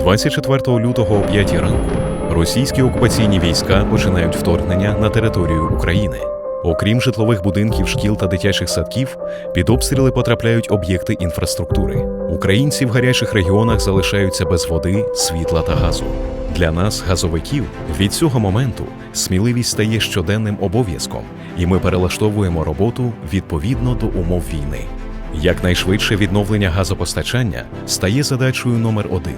24 лютого о 5 ранку російські окупаційні війська починають вторгнення на територію України. Окрім житлових будинків, шкіл та дитячих садків, під обстріли потрапляють об'єкти інфраструктури. Українці в гарячих регіонах залишаються без води, світла та газу. Для нас, газовиків, від цього моменту сміливість стає щоденним обов'язком, і ми перелаштовуємо роботу відповідно до умов війни. Якнайшвидше відновлення газопостачання стає задачею номер один.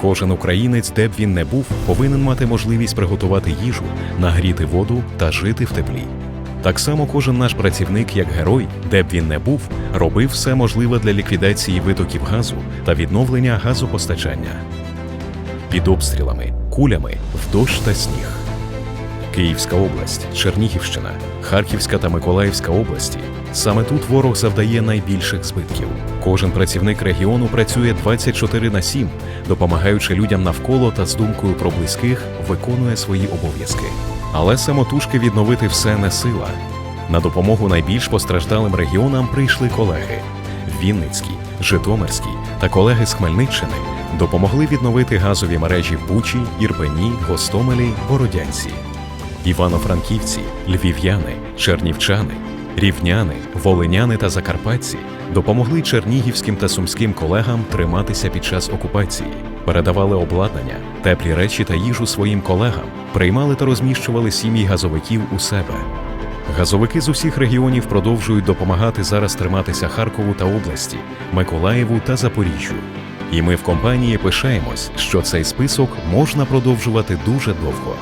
Кожен українець, де б він не був, повинен мати можливість приготувати їжу, нагріти воду та жити в теплі. Так само кожен наш працівник, як герой, де б він не був, робив все можливе для ліквідації витоків газу та відновлення газопостачання. Під обстрілами, кулями, в дощ та сніг. Київська область, Чернігівщина, Харківська та Миколаївська області. Саме тут ворог завдає найбільших збитків. Кожен працівник регіону працює 24 на 7, допомагаючи людям навколо та з думкою про близьких виконує свої обов'язки. Але самотужки відновити все не сила. На допомогу найбільш постраждалим регіонам прийшли колеги. Вінницький, Житомирський та колеги з Хмельниччини допомогли відновити газові мережі в Бучі, Ірпені, Гостомелі, Бородянці. Івано-франківці, львів'яни, чернівчани, рівняни, волиняни та закарпатці допомогли чернігівським та сумським колегам триматися під час окупації, передавали обладнання, теплі речі та їжу своїм колегам, приймали та розміщували сім'ї газовиків у себе. Газовики з усіх регіонів продовжують допомагати зараз триматися Харкову та області, Миколаєву та Запоріжжю. І ми в компанії пишаємось, що цей список можна продовжувати дуже довго.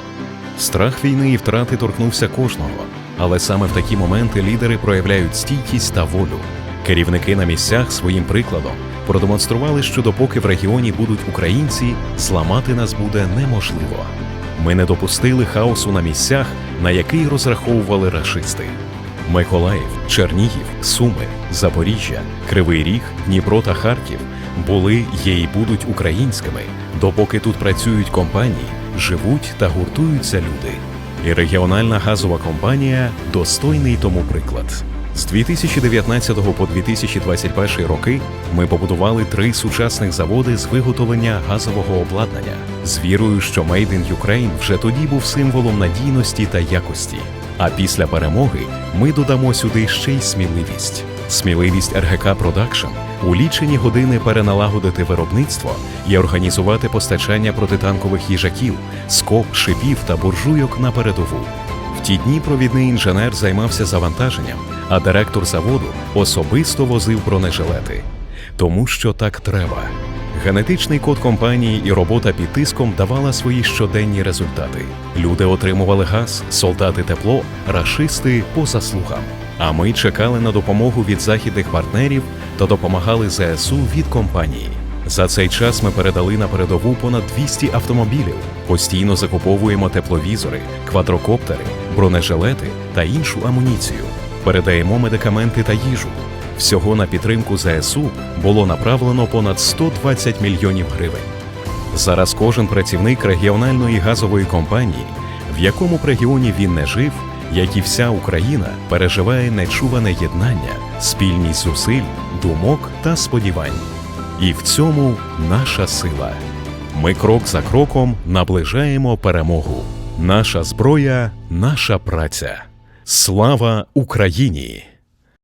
Страх війни і втрати торкнувся кожного, але саме в такі моменти лідери проявляють стійкість та волю. Керівники на місцях своїм прикладом продемонстрували, що допоки в регіоні будуть українці, зламати нас буде неможливо. Ми не допустили хаосу на місцях, на який розраховували рашисти. Миколаїв, Чернігів, Суми, Запоріжжя, Кривий Ріг, Дніпро та Харків були, є і будуть українськими, допоки тут працюють компанії, живуть та гуртуються люди. І регіональна газова компанія достойний тому приклад. З 2019 по 2021 роки ми побудували три сучасних заводи з виготовлення газового обладнання з вірою, що Made in Ukraine вже тоді був символом надійності та якості. А після перемоги ми додамо сюди ще й сміливість. Сміливість РГК Продакшн у лічені години переналагодити виробництво і організувати постачання протитанкових їжаків, скоб, шипів та буржуйок на передову. В ті дні провідний інженер займався завантаженням, а директор заводу особисто возив бронежилети. Тому що так треба. Генетичний код компанії і робота під тиском давала свої щоденні результати. Люди отримували газ, солдати тепло, рашисти по заслугам. А ми чекали на допомогу від західних партнерів та допомагали ЗСУ від компанії. За цей час ми передали на передову понад 200 автомобілів, постійно закуповуємо тепловізори, квадрокоптери, бронежилети та іншу амуніцію. Передаємо медикаменти та їжу. Всього на підтримку ЗСУ було направлено понад 120 мільйонів гривень. Зараз кожен працівник регіональної газової компанії, в якому б регіоні він не жив, як і вся Україна, переживає нечуване єднання, спільність зусиль, думок та сподівань. І в цьому наша сила. Ми крок за кроком наближаємо перемогу. Наша зброя, наша праця. Слава Україні!